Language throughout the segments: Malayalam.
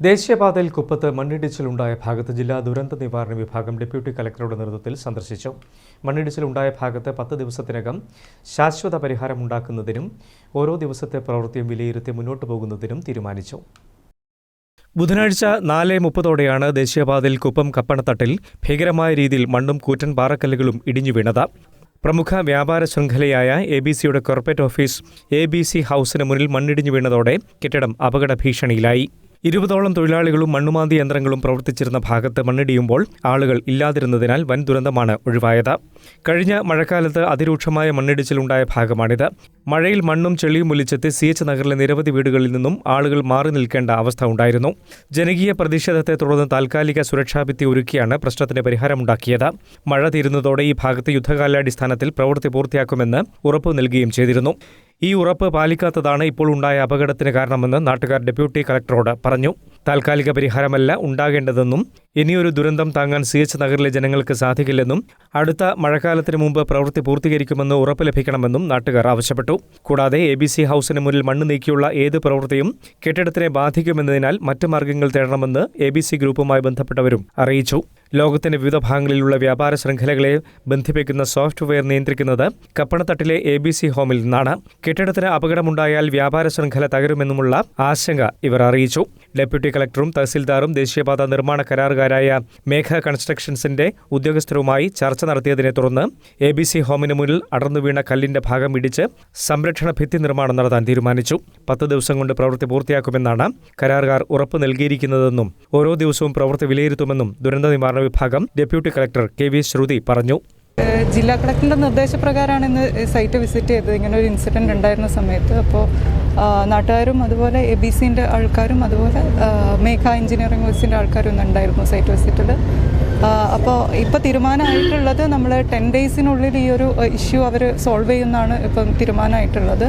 ദേശീയപാതയിൽ കുപ്പത്ത് മണ്ണിടിച്ചിലുണ്ടായ ഭാഗത്ത് ജില്ലാ ദുരന്ത നിവാരണ വിഭാഗം ഡെപ്യൂട്ടി കലക്ടറുടെ നേതൃത്വത്തിൽ സന്ദർശിച്ചു. മണ്ണിടിച്ചിലുണ്ടായ ഭാഗത്ത് പത്ത് ദിവസത്തിനകം ശാശ്വത പരിഹാരമുണ്ടാക്കുന്നതിനും ഓരോ ദിവസത്തെ പ്രവൃത്തിയും വിലയിരുത്തി മുന്നോട്ടു പോകുന്നതിനും തീരുമാനിച്ചു. ബുധനാഴ്ച നാല് മുപ്പതോടെയാണ് ദേശീയപാതയിൽ കുപ്പം കപ്പണത്തട്ടിൽ ഭീകരമായ രീതിയിൽ മണ്ണും കൂറ്റൻ പാറക്കല്ലുകളും ഇടിഞ്ഞു വീണത്. പ്രമുഖ വ്യാപാര ശൃംഖലയായ എ ബി സിയുടെ corporate office A B C ഹൌസിന് മുന്നിൽ മണ്ണിടിഞ്ഞു വീണതോടെ കെട്ടിടം അപകട ഭീഷണിയിലായി. ഇരുപതോളം തൊഴിലാളികളും മണ്ണുമാന്തി യന്ത്രങ്ങളും പ്രവർത്തിച്ചിരുന്ന ഭാഗത്ത് മണ്ണിടിയുമ്പോൾ ആളുകൾ ഇല്ലാതിരുന്നതിനാൽ വൻ ദുരന്തമാണ് ഒഴിവായത്. കഴിഞ്ഞ മഴക്കാലത്ത് അതിരൂക്ഷമായ മണ്ണിടിച്ചിലുണ്ടായ ഭാഗമാണിത്. മഴയിൽ മണ്ണും ചെളിയും ഒലിച്ചെത്തി സി എച്ച് നഗറിലെ നിരവധി വീടുകളിൽ നിന്നും ആളുകൾ മാറി നിൽക്കേണ്ട അവസ്ഥ ഉണ്ടായിരുന്നു. ജനകീയ പ്രതിഷേധത്തെ തുടർന്ന് താൽക്കാലിക സുരക്ഷാഭിത്തി ഒരുക്കിയാണ് പ്രശ്നത്തിന് പരിഹാരമുണ്ടാക്കിയത്. മഴ തീരുന്നതോടെ ഈ ഭാഗത്ത് യുദ്ധകാലാടിസ്ഥാനത്തിൽ പ്രവൃത്തി പൂർത്തിയാക്കുമെന്ന് ഉറപ്പു നൽകുകയും ചെയ്തിരുന്നു. ഈ ഉറപ്പ് പാലിക്കാത്തതാണ് ഇപ്പോൾ ഉണ്ടായ അപകടത്തിന് കാരണമെന്ന് നാട്ടുകാർ ഡെപ്യൂട്ടി കളക്ടറോട് പറഞ്ഞു. താൽക്കാലിക പരിഹാരമല്ല ഉണ്ടാകേണ്ടതെന്നും ഇനിയൊരു ദുരന്തം താങ്ങാൻ സി എച്ച് നഗറിലെ ജനങ്ങൾക്ക് സാധിക്കില്ലെന്നും അടുത്ത മഴക്കാലത്തിന് മുമ്പ് പ്രവൃത്തി പൂർത്തീകരിക്കുമെന്ന് ഉറപ്പ് ലഭിക്കണമെന്നും നാട്ടുകാർ ആവശ്യപ്പെട്ടു. കൂടാതെ എ ബി സി ഹൌസിന് മുന്നിൽ മണ്ണ് നീക്കിയുള്ള ഏത് പ്രവൃത്തിയും കെട്ടിടത്തിനെ ബാധിക്കുമെന്നതിനാൽ മറ്റ് മാർഗങ്ങൾ തേടണമെന്ന് എ ബി സി ഗ്രൂപ്പുമായി ബന്ധപ്പെട്ടവരും അറിയിച്ചു. ലോകത്തിന്റെ വിവിധ ഭാഗങ്ങളിലുള്ള വ്യാപാര ശൃംഖലകളെ ബന്ധിപ്പിക്കുന്ന സോഫ്റ്റ്വെയർ നിയന്ത്രിക്കുന്നത് കപ്പണത്തട്ടിലെ എ ബി സി ഹോമിൽ നിന്നാണ്. കെട്ടിടത്തിന് അപകടമുണ്ടായാൽ വ്യാപാര ശൃംഖല തകരുമെന്നുമുള്ള ആശങ്ക ഇവർ അറിയിച്ചു. ഡെപ്യൂട്ടി കളക്ടറും തഹസിൽദാറും ദേശീയപാത നിർമ്മാണ കരാറുകാരായ മേഘ കൺസ്ട്രക്ഷൻസിന്റെ ഉദ്യോഗസ്ഥരുമായി ചർച്ച നടത്തിയതിനെ തുടർന്ന് എ ബി സി ഹോമിന് മുന്നിൽ അടർന്നു വീണ കല്ലിന്റെ ഭാഗം ഇടിച്ച് സംരക്ഷണ ഭിത്തി നിർമ്മാണം നടത്താൻ തീരുമാനിച്ചു. പത്ത് ദിവസം കൊണ്ട് പ്രവൃത്തി പൂർത്തിയാക്കുമെന്നാണ് കരാറുകാർ ഉറപ്പ് നൽകിയിരിക്കുന്നതെന്നും ഓരോ ദിവസവും പ്രവൃത്തി വിലയിരുത്തുമെന്നും ദുരന്ത നിവാരണ വിഭാഗം deputy collector K V Shruti പറഞ്ഞു. ജില്ലാ കളക്ടറിന്റെ നിർദ്ദേശപ്രകാരമാണ് ഇന്ന് സൈറ്റ് വിസിറ്റ് ചെയ്തത്. ഇങ്ങനെ ഒരു ഇൻസിഡന്റ് ഉണ്ടായിരുന്ന സമയത്ത് അപ്പോൾ നാട്ടുകാരും അതുപോലെ എ ബി സിന്റെ ആൾക്കാരും അതുപോലെ മേഘ എഞ്ചിനീയറിംഗ് ഓഫീസിന്റെ ആൾക്കാരും ഒന്നും ഉണ്ടായിരുന്നു സൈറ്റ് വിസിറ്റിൽ അപ്പോൾ ഇപ്പോൾ തീരുമാനമായിട്ടുള്ളത് നമ്മൾ ടെൻ ഡേയ്സിനുള്ളിൽ ഈ ഒരു ഇഷ്യൂ അവർ സോൾവ് ചെയ്യുന്നതാണ് ഇപ്പം തീരുമാനമായിട്ടുള്ളത്.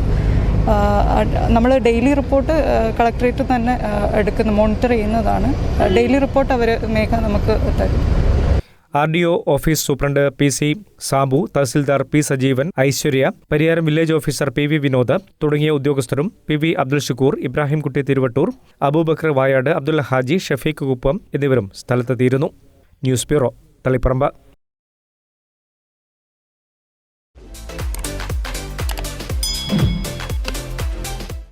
നമ്മൾ ഡെയിലി റിപ്പോർട്ട് കളക്ടറേറ്റ് തന്നെ എടുക്കുന്ന മോണിറ്റർ ചെയ്യുന്നതാണ്. ഡെയിലി റിപ്പോർട്ട് അവർ മേഘ നമുക്ക് തരും. R D O office superintendent P C Sabu tahsildar P Sajeevan Aishwarya Pariyaram village officer P V Vinod തുടങ്ങിയ ഉദ്യോഗസ്ഥരും പി വി അബ്ദുൽ ഷുക്കൂർ ഇബ്രാഹിംകുട്ടി തിരുവട്ടൂർ അബൂബക്കർ വായാട് അബ്ദുൽ ഹാജി ഷഫീഖ് കുപ്പം എന്നിവരും സ്ഥലത്തെത്തിയിരുന്നു. News bureau Taliparamba.